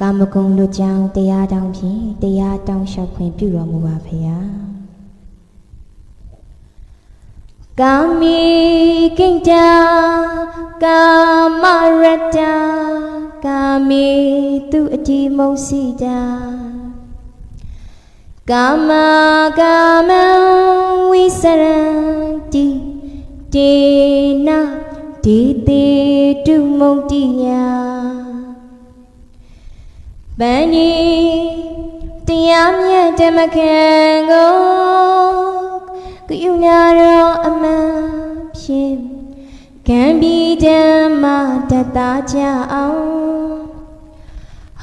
ကာမဂုဏ်လွတ်ကြောင်းတရားတောင်းဖြင့်တရားတောင်းလျှောက်ခွင့်ပြုတော်မူပါဖေယကာမိကိတ္တာကာမရတ္တာကာမိသူအတိမုတ်စီတာကာမကာမံဝိစရန္တိတေနဒေတိတုမုတ်တိယ ဗန္ဒီတရားမြတ်ဓမ္မခံကိုကုယုနာရောအမှန်ဖြင့်ကံပြီးဓမ္မတတ်တာကြအောင်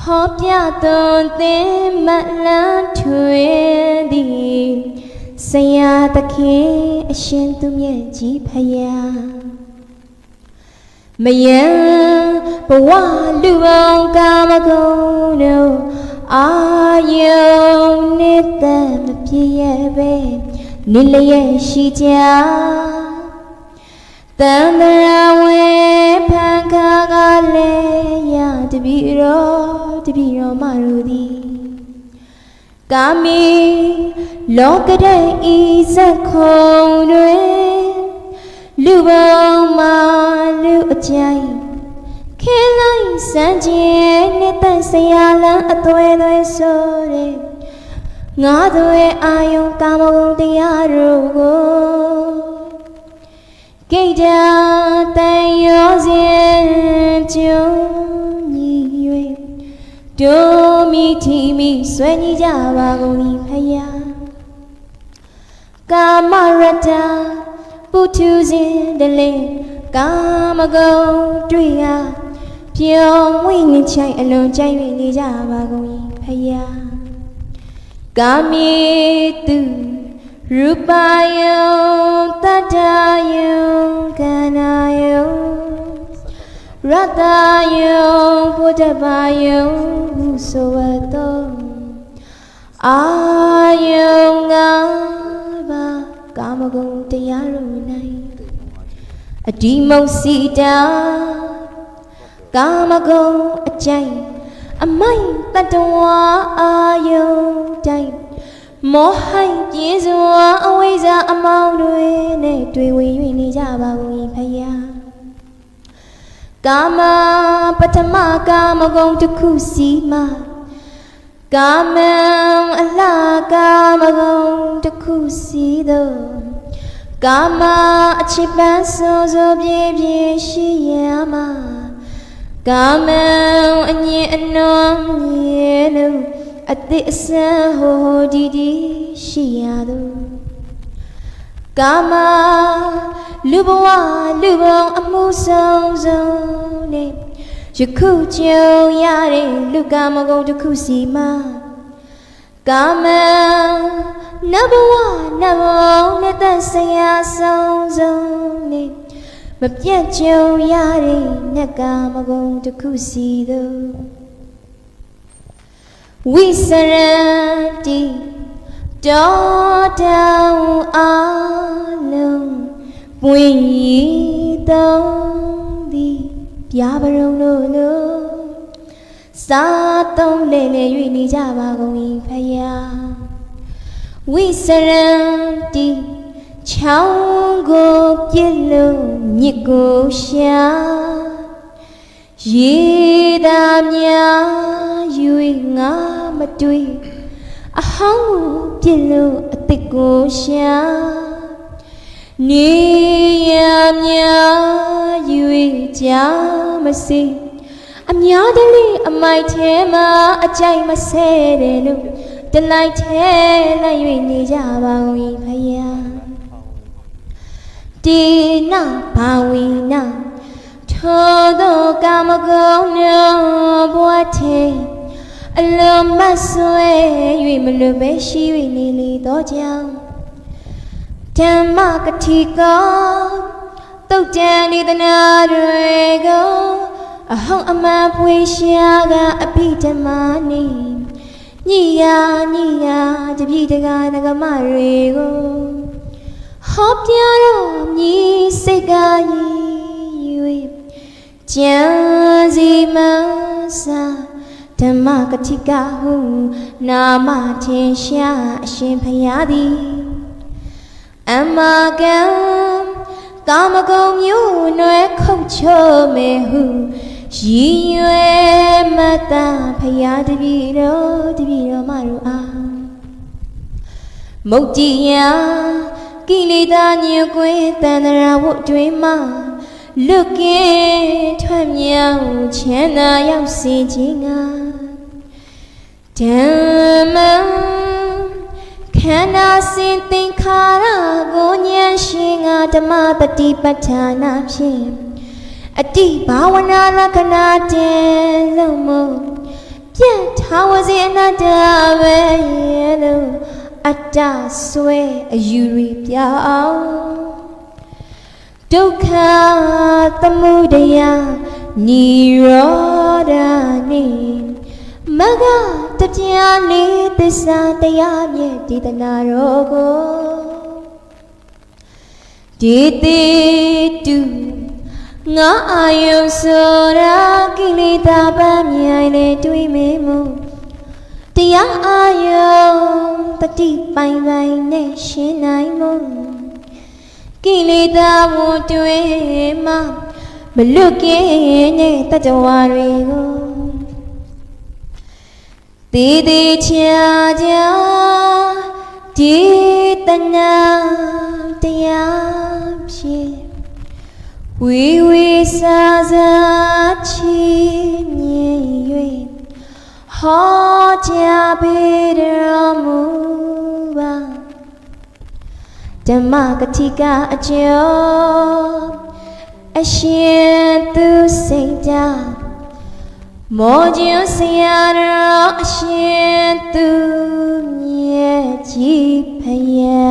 ဟောပြသွန်သင်မလန်းထွေသည်ဆရာသခင်အရှင်သူမြတ်ကြီးဖယား မယံဘဝလူအောင်ကာမဂုဏ်တို့အာယုန်နဲ့တည်းမပြည့်ရဲ့ပဲနိလျက်ရှိကြတန်တရာဝေဖန်ခါကလည်းရတပြီတော်တပြီတော်မတို့သည်ကာမီလောကတဲ့ဤစက်ခုံတွင် လူပေါင်းမှလူအကြိုက်ခဲလိုက်စမ်းကျင်နဲ့တန်ဆရာလန်းအသွဲသွဲဆိုတဲ့ငါတို့ရဲ့အာယုံကာမဂုဏ်တရားတို့ကိုဂိတ်တာတန်ရောစဉ်ကျုံညီ၍ဒုမိထီမိဆွဲညီကြပါကုန်၏ဖယားကာမရတ္တာ ပုထုဇဉ်တလေကာမဂုဏ်တွေ့ရာပြောင်းဝိငင်ချိုင်အလွန်ကြိုက်၍နေကြပါကုန်၏ဖယားကာမိတုရူပယံတတ္တယံကနာယံရတ္တယံဘုဒ္ဓဘာယံဟုဆိုဝတ္တောအာယံငါဘာကာ မဂုဏ်တရားတို့၌အဒီမုတ်စီတာကာမဂုဏ်အကြိုက်အမိုက်တတဝါအာယုန်တိုင်းမောဟိုက်ပြေစွာအဝိဇ္ဇာအမောင်းတွေနဲ့တွေ့ဝင်၍နေကြပါကုန်ဖယားကာမပထမကာမဂုဏ်တစ်ခုစီမှာကာမံအလှကာမဂုဏ်တစ်ခုစီသော ကာမအချစ်ပန်းစိုးစိုးပြေပြေရှိရမှာကာမံအငြင်းအနွမ်းမြဲလို့အသက်အဆန်းဟိုဟိုဒီဒီရှိရသူကာမလူဘဝလူပေါင်းအမှုဆုံးဆုံးနဲ့ယခုကြုံရတဲ့လူကာမဂုဏ်တစ်ခုစီမှာကာမ နဘဝနဘောနဲ့တဆရာဆုံးဆုံးနဲ့မပြတ်ကြုံရတဲ့နတ်ကာမဂုဏ်တစ်ခုစီသို့ဝိစရတိတောတောင်အားလုံးပွင့်ရည်သုံးသည်ပြာပရုံတို့လိုစားသုံးလေလေ၍နေကြပါကုန်၏ဖယား ဝိစရတိချောင်းကိုပြစ်လို့မြစ်ကိုရှာရေသာများ၍ငါမတွေ့အဟောင်းကိုပြစ်လို့အစ်စ်ကိုရှာနေရများ၍ကြာမစီအများတလေးအမိုက်ထဲမှာအကြိုက်မဆဲတယ်လို့ တလိုက်ထဲလိုက်၍နေကြပါကုန်၏ဖယားတေနဘာဝီနာထိုသောကာမဂုဏ်မျိုးဘဝထဲအလုံးမဆွဲ၍မလွတ်ပဲရှိ၍နေလေသောကြောင့်ဓမ္မကတိကောတုတ်တန်ဒီသနာတွေကိုအဟောင်းအမှန်ဖွေရှာကအပိဓမ္မာနေ ညိယာညိယာတပြည့်တကားတကမတွေကိုဟောပြတော့မြည်စိတ်ကကြီး၍ကြံစီမဆာတဓမ္မကတိကဟုနာမထင်ရှားအရှင်ဖရာသည်အမကံကာမဂုဏ်မျိုးနွယ်ခုတ်ချိုးမေဟု ရည်ရွယ်မတ္တဖရာတပည့်တော်တပည့်တော်မတို့အားမုတ်ကြည်ယာကိလေသာညွကွင်းတန္တရာဝတ်တွင်မှလွတ်ကင်းထွက်မြောက်ချမ်းသာရောက်စေခြင်းငါဓမ္မခန္ဓာစင်သင်္ခါရကိုဉာဏ်ရှင်ငါဓမ္မတတိပဋ္ဌာနာဖြင့် အတိဘာဝနာလက္ခဏာတင်လုံးမပြတ်ထားဝစီအနတ္တပဲရဲ့လို့အတ္တဆွဲအယူရပြောင်းဒုက္ခသမုဒယနိရောဓနိမဂ္ဂတပြာလေးသစ္စာတရားမြတ်ဒေသနာတော်ကိုဒီတိတု ငါအာယုဆိုရာကိလေသာပမြိုင်လေတွေးမေမှုတရားအာယုတတိပိုင်ပိုင်နဲ့ရှင်းနိုင်မှုကိလေသာဝန်တွေမှမလွတ်ကင်းတဲ့တကြဝါတွေကိုတည်တည်ချာချာဒီတနာတရားဖြင့် ဝီဝီစာစာချီမြင်၍ဟောကြားပေးတော်မူပါဓမ္မကတိကအကျော်အရှင်သူစိတ်ကြမောခြင်းဆရာတော်အရှင်သူမြတ်ကြီးဖယား